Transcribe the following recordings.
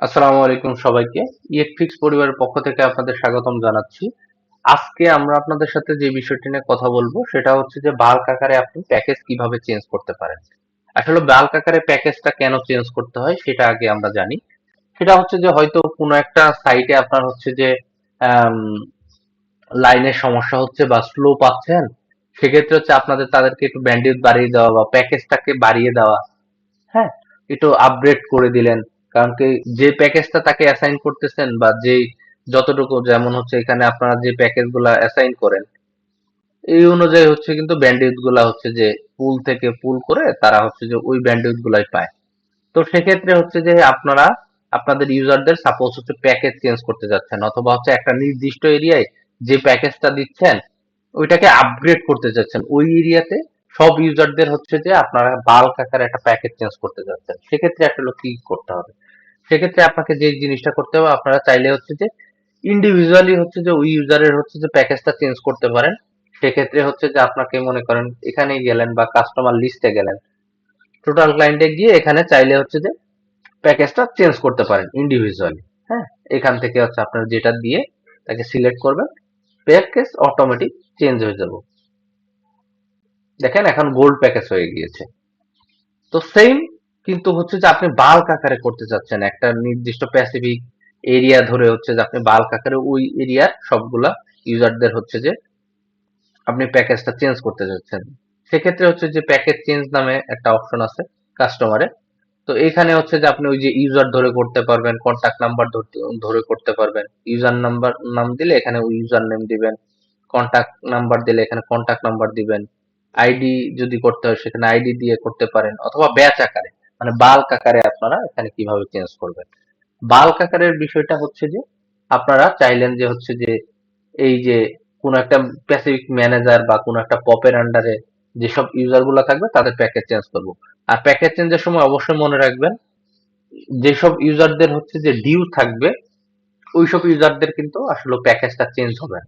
আসসালামু আলাইকুম সবাইকে। ইলেকট্রিক্স পরিবারের পক্ষ থেকে আপনাদের স্বাগতম জানাচ্ছি। আজকে আমরা আপনাদের সাথে যে বিষয়টি নিয়ে কথা বলব, সেটা হচ্ছে যে বাল্ক আকারে আপনি প্যাকেজ কীভাবে চেঞ্জ করতে পারেন। আসলে বাল্ক আকারে প্যাকেজটা কেন চেঞ্জ করতে হয়, সেটা আগে আমরা জানি। সেটা হচ্ছে যে হয়তো কোনো একটা সাইটে আপনার হচ্ছে যে লাইনের সমস্যা হচ্ছে বা স্লো পাচ্ছেন, সেক্ষেত্রে হচ্ছে আপনাদের তাদেরকে একটু ব্যান্ডেজ বাড়িয়ে দেওয়া বা প্যাকেজটাকে বাড়িয়ে দেওয়া হ্যাঁ একটু আপগ্রেড করে দিলেন। কারণ কি যে প্যাকেজটা তাকে অ্যাসাইন করতেছেন বা যে যতটুকু যেমন হচ্ছে এখানে আপনারা যে প্যাকেজগুলা অ্যাসাইন করেন, এই অনুযায়ী হচ্ছে কিন্তু ব্যান্ডউইথগুলা হচ্ছে যে পুল থেকে পুল করে তারা হচ্ছে যে ওই ব্যান্ডউইথ গুলাই পায়। তো সেক্ষেত্রে হচ্ছে যে আপনারা, আপনাদের ইউজারদের সাপোজ হচ্ছে প্যাকেজ চেঞ্জ করতে যাচ্ছেন অথবা হচ্ছে একটা নির্দিষ্ট এরিয়ায় যে প্যাকেজটা দিচ্ছেন, ওইটাকে আপগ্রেড করতে যাচ্ছেন। ওই এরিয়াতে সব ইউজারদের হচ্ছে যে আপনারা বাল্ক আকারে একটা প্যাকেজ চেঞ্জ করতে যাচ্ছেন। সেক্ষেত্রে একটা লোক কি করতে হবে। সেক্ষেত্রে আপনাকে যে জিনিসটা করতে হবে, আপনারা চাইলে হচ্ছে যে ইন্ডিভিজুয়ালি হচ্ছে যে ওই ইউজারের হচ্ছে যে প্যাকেজটা চেঞ্জ করতে পারেন। সেক্ষেত্রে হচ্ছে যে আপনাকে মনে করেন এখানে গেলেন বা কাস্টমার লিস্টে গেলেন। টোটাল ক্লায়েন্টে গিয়ে এখানে চাইলে হচ্ছে যে প্যাকেজটা চেঞ্জ করতে পারেন ইন্ডিভিজুয়ালি হ্যাঁ এখান থেকে হচ্ছে আপনার যেটা দিয়ে তাকে সিলেক্ট করবেন প্যাকেজ অটোমেটিক চেঞ্জ হয়ে যাবে। দেখেন এখন গোল্ড প্যাকেজ হয়ে গিয়েছে। তো সেম কিন্তু হচ্ছে যে আপনি বাল্ক আকারে করতে চাচ্ছেন। একটা নির্দিষ্ট প্যাসিফিক এরিয়া ধরে হচ্ছে যে আপনি বাল্ক আকারে ওই এরিয়ার সবগুলা ইউজারদের হচ্ছে যে আপনি প্যাকেজটা চেঞ্জ করতে যাচ্ছেন সেক্ষেত্রে হচ্ছে যে প্যাকেজ চেঞ্জ নামে একটা অপশন আছে কাস্টমারে তো এখানে হচ্ছে যে আপনি ওই যে ইউজার ধরে করতে পারবেন কন্ট্যাক্ট নাম্বার ধরে করতে পারবেন। ইউজার নাম্বার নাম দিলে এখানে ওই ইউজার নেম দিবেন কন্ট্যাক্ট নাম্বার দিলে এখানে কন্ট্যাক্ট নাম্বার দিবেন। আইডি যদি করতে হয়, সেখানে আইডি দিয়ে করতে পারেন অথবা ব্যাচ আকারে। মানে বাল্ক আকারে আপনারা এখানে কীভাবে চেঞ্জ করবেন? বাল্ক আকারের বিষয়টা হচ্ছে যে, আপনারা চাইলেন যে হচ্ছে যে, এই যে কোন একটা স্পেসিফিক ম্যানেজার বা কোন একটা পপের আন্ডারে যেসব ইউজারগুলো থাকবে, তাদের প্যাকেজ চেঞ্জ করব। আর প্যাকেজ চেঞ্জের সময় অবশ্যই মনে রাখবেন, যেসব ইউজারদের হচ্ছে যে ডিউ থাকবে, ওইসব ইউজারদের কিন্তু আসলে প্যাকেজটা চেঞ্জ হবে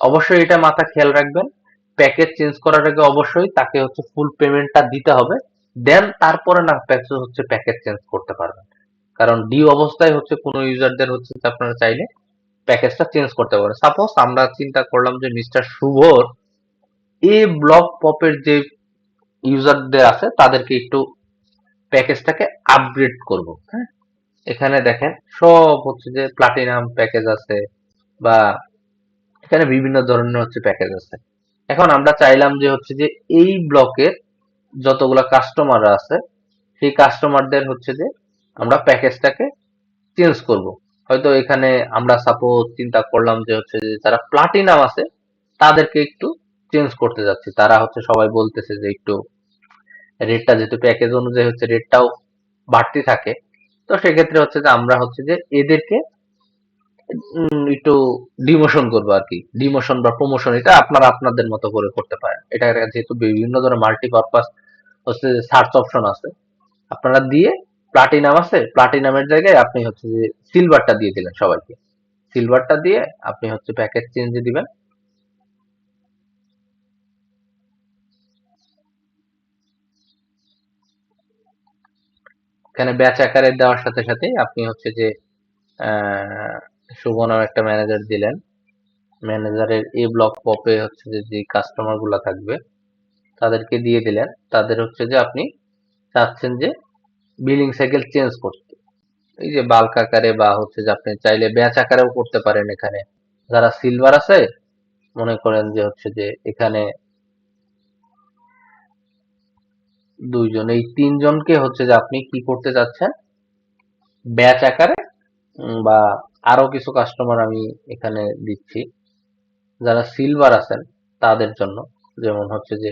অবশ্যই এটা মাথা খেয়াল রাখবেন। প্যাকেজ চেঞ্জ করার আগে অবশ্যই তাকে হচ্ছে ফুল পেমেন্টটা দিতে হবে। দেন তারপরে না প্যাকেজ হচ্ছে প্যাকেজ চেঞ্জ করতে পারবেন। কারণ ডিউ অবস্থায় হচ্ছে কোনো ইউজারদের হচ্ছে আপনারা চাইলে প্যাকেজটা চেঞ্জ করতে পারেন। সাপোজ আমরা চিন্তা করলাম যে মিস্টার শুভর এ ব্লক পপের যে ইউজারদের আছে, তাদেরকে একটু প্যাকেজটাকে আপগ্রেড করব হ্যাঁ? এখানে দেখেন সব হচ্ছে যে প্লাটিনাম প্যাকেজ আছে বা এখানে বিভিন্ন ধরনের হচ্ছে প্যাকেজ আছে। এখন আমরা চাইলাম যে হচ্ছে যে এই ব্লকের যতগুলা কাস্টমার আছে, সেই কাস্টমারদের হচ্ছে যে আমরা প্যাকেজটাকে চেঞ্জ করব। হয়তো এখানে আমরা সাপোজ চিন্তা করলাম যে হচ্ছে যে যারা প্লাটিনাম আছে, তাদেরকে একটু চেঞ্জ করতে যাচ্ছি। তারা হচ্ছে সবাই বলতেছে যে একটু রেটটা যেহেতু প্যাকেজ অনুযায়ী হচ্ছে রেটটাও বাড়তি থাকে, তো সেক্ষেত্রে হচ্ছে যে আমরা হচ্ছে যে এদেরকে একটু ডিমোশন করব আর কি। ডিমোশন বা প্রমোশন এটা আপনারা আপনাদের মতো করে করতে পারেন। এটা যেহেতু বিভিন্ন ধরনের মাল্টিপারপাস হচ্ছে সার্চ অপশন আছে। আপনারা দিয়ে প্লাটিনাম আছে প্লাটিনামের জায়গায় আপনি হচ্ছে যে সিলভারটা দিয়ে দিলেন সবাইকে। সিলভারটা দিয়ে আপনি হচ্ছে প্যাকেজ চেঞ্জে দিবেন। এখানে ব্যাচ আকারে দেওয়ার সাথে সাথে আপনি হচ্ছে যে নাম একটা ম্যানেজার দিলেন। ম্যানেজারের এ ব্লক পপে হচ্ছে যে যে কাস্টমারগুলা থাকবে, তাদেরকে দিয়ে দিলেন। তাদের হচ্ছে যে, আপনি চাচ্ছেন যে বিলিং সাইকেল চেঞ্জ করতে। এই যে বাল্ক আকারে বা হচ্ছে যে, আপনি চাইলে ব্যাচ আকারেও করতে পারেন এখানে। যারা সিলভার আছে, মনে করেন যে, হচ্ছে যে, এখানে দুইজন, এই তিনজনকে হচ্ছে যে, আপনি কি করতে চাচ্ছেন? ব্যাচ আকারে বা আরও কিছু কাস্টমার আমি এখানে দিচ্ছি। যারা সিলভার আছেন, তাদের জন্য। যেমন হচ্ছে যে,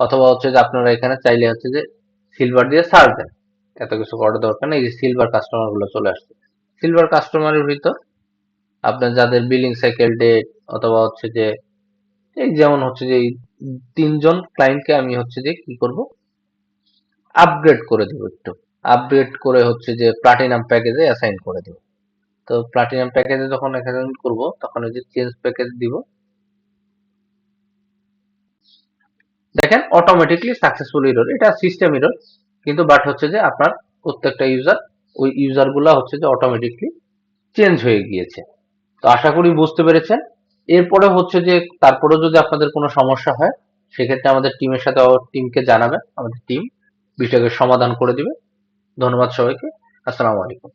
অথবা হচ্ছে যে আপনারা এখানে চাইলে হচ্ছে যে সিলভার দিয়ে সার্চ দেন। এত কিছু করার দরকার নেই। যে সিলভার কাস্টমারগুলো চলে আসছে। সিলভার কাস্টমারের ভিতর আপনার যাদের বিলিং সাইকেল ডেট অথবা হচ্ছে যে, এই যেমন হচ্ছে যে তিনজন ক্লায়েন্টকে আমি হচ্ছে যে কি করব? আপগ্রেড করে দেবো একটু। আপগ্রেড করে হচ্ছে যে প্লাটিনাম প্যাকেজে অ্যাসাইন করে দেবো। তো প্লাটিনাম প্যাকেজে যখন অ্যাসাইন করব, তখন ওই যে চেঞ্জ প্যাকেজ দিব। দেখেন অটোমেটিকলি সাকসেসফুল ইরোর এটা সিস্টেম ইরোর কিন্তু বাট হচ্ছে যে আপনার প্রত্যেকটা ইউজার ওই ইউজারগুলো হচ্ছে যে অটোমেটিকলি চেঞ্জ হয়ে গিয়েছে। তো আশা করি বুঝতে পেরেছেন। এরপরে হচ্ছে যে তারপরে যদি আপনাদের কোনো সমস্যা হয়, সেক্ষেত্রে আমাদের টিমের সাথে টিমকে জানাবেন। আমাদের টিম বিষয়কে সমাধান করে দিবে। ধন্যবাদ সবাইকে। আসসালামু আলাইকুম।